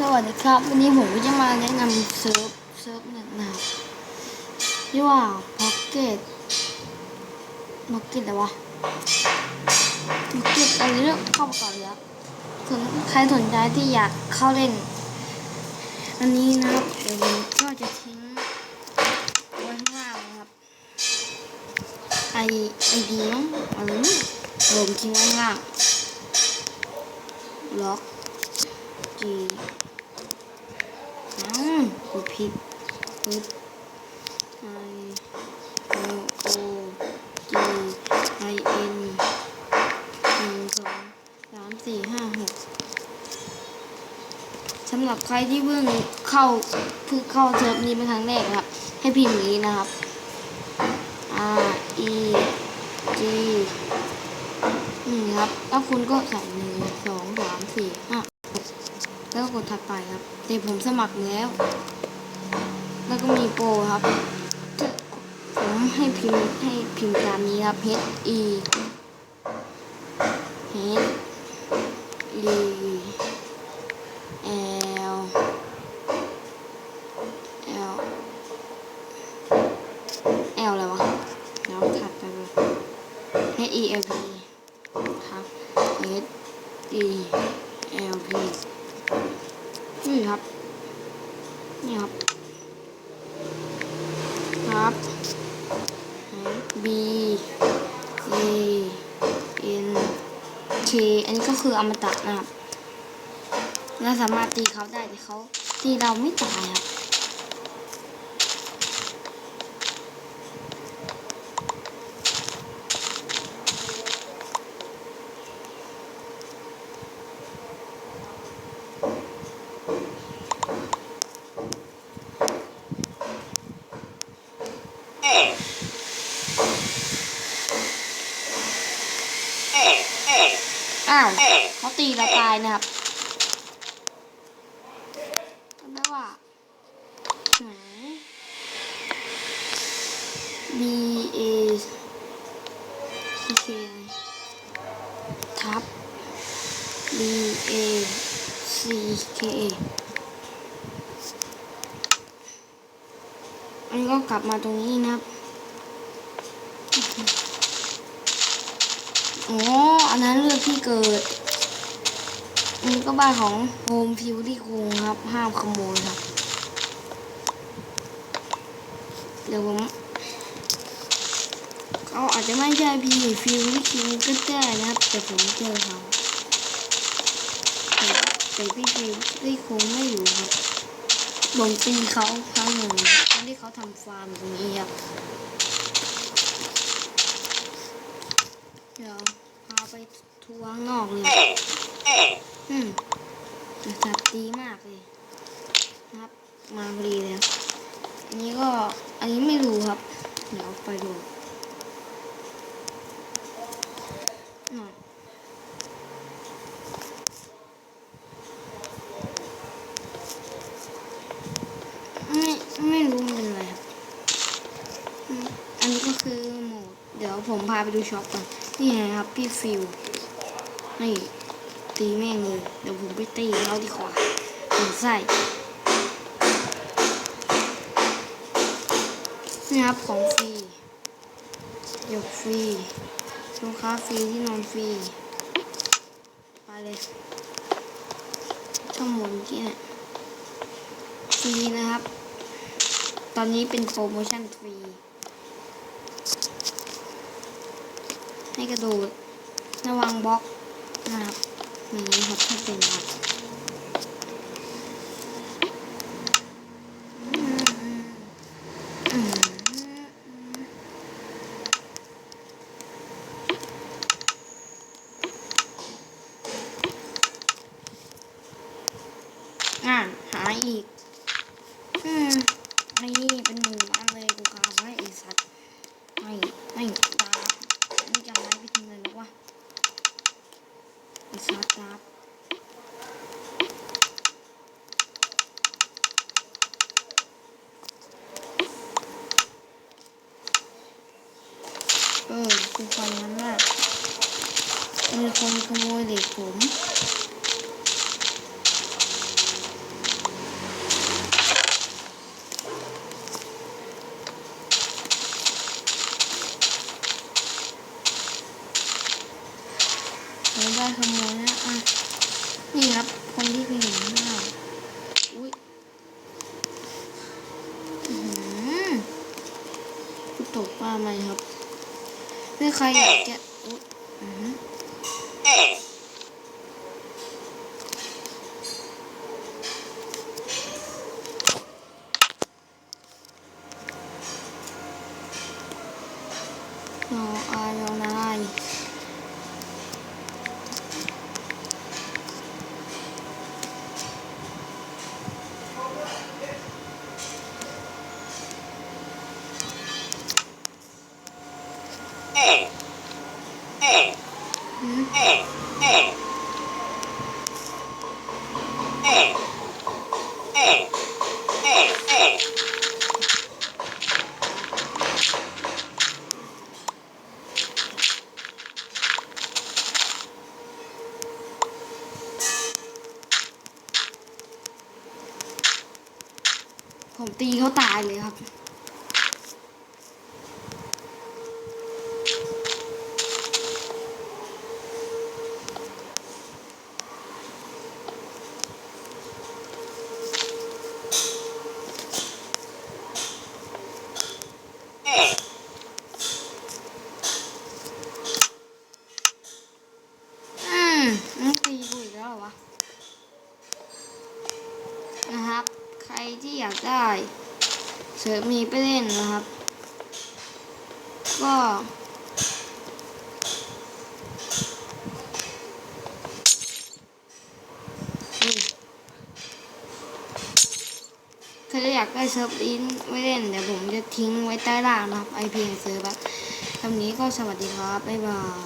สวัสดีครับ วันนี้ผมก็จะมาแนะนำเซิร์ฟเซิร์ฟหนึ่งนะครับที่ว่า Pocket Pocket อะไรวะ Pocket อะไรเรื่องเข้ามาก่อนเลยครับส่วนใครสนใจที่อยากเข้าเล่น อันนี้นะครับเดี๋ยวผมก็จะทิ้งไว้ข้างล่างนะครับไอไอดีมั้งอะไรนี่ผมทิ้งไว้ข้างล่างล็อก จีอ้าวกดผิดปึ๊บไอโอโอจีไอเอ็นหนึ่งสองสามสี่ห้าหกสำหรับใครที่เพิ่งเข้าเพิ่งเข้าเซิร์ฟนี้เป็นครั้งแรกครับ ให้พิมพ์นี้นะครับ R E G นี่ครับ แล้วคุณก็ใส่หนึ่งสองสามสี่ห้า แล้วก็กดถัดไปครับแต่ผมสมัครแล้ว แล้วก็มีโปรครับ ผมให้พิมพ์ให้พิมพ์ตามนี้ครับ H E H E L L L อะไรวะแล้วถัดไปเลย H E L P ครับ H E L P นี่ครับ นี่ ครับ B A N K อันนี้ก็คืออมตะนะครับเราสามารถตีเขาได้แต่เขาตีเราไม่ตายครับ อ้าวเขา ตีเราตายนะครับจำได้ว่าไหน B A C K ทับ B A C K อันก็กลับมาตรงนี้นะครับอ๋ออันนั้นเลือกที่เกิด นนี้ก็บ้านของโฮมพิวที่คุงครับ ห้ามขโมยครับ เดี๋ยวผมเขาอาจจะไม่ใช่พีฟิวที่คิงก็ได้นะครับ แต่ผมเจอเขาแต่พี่ฟิวที่คงไม่อยู่ครับผมตีเขาครั้งหนึ่งตอนที่เขาทำฟาร์มตรงนี้ครับเดี๋ยวพาไปทัวร์ข้างนอกเลย อืมแต่สัตว์ดีมากเลยนะครับ มาพอดีเลยอันนี้ก็อันนี้ไม่รู้ครับ เดี๋ยวไปดูไม่ไม่รู้มันเป็นอะไรครับ อันนี้ก็คือโหมด เดี๋ยวผมพาไปดูช็อปก่อน นี่ไงครับ พี่ฟิว นี่ตีแม่งเลย เดี๋ยวผมไปตีเขาดีกว่า ถึงใส่นี่ครับของฟรีหยกฟรีลูกค้าฟรีที่นอนฟรีไปเลยช่องหมุนที่เนี่ยฟรีนะครับ ตอนนี้เป็นโปรโมชั่นฟรี ให้กระโดดระวังบล็อกนะครับอย่างนี้ครับให้เป็นครับ อ่าหาอีก อืมนี่เป็นหมู่บ้านเลยกูกาไว้ไอ้สัตว์ไม่ไม่ตานี่จะไม้ไปทิ้งเลยหรือวะไอ้สัตว์ครับเออคือความนั้นว่ามีคนขโมยเหล็กผม ขโมยนี่ครับ คนที่พี่เห็นหน้าอุ้ยอือหือกูตกปลาไหมครับถ้าใครอยากจะอุ๊ยอืออรออายรอนาย ผมตีเขาตายเลยครับอืมตีกูอีกแล้วเหรอวะนะครับ ที่อยากได้เสือมีไปเล่นนะครับ ก็อืมใครที่อยากได้เซิร์ฟลินไว้เล่นเดี๋ยวผมจะทิ้งไว้ใต้ล่างนะครับไอพีของเซิร์ฟอะคำนี้ก็สวัสดีครับ บ๊ายบาย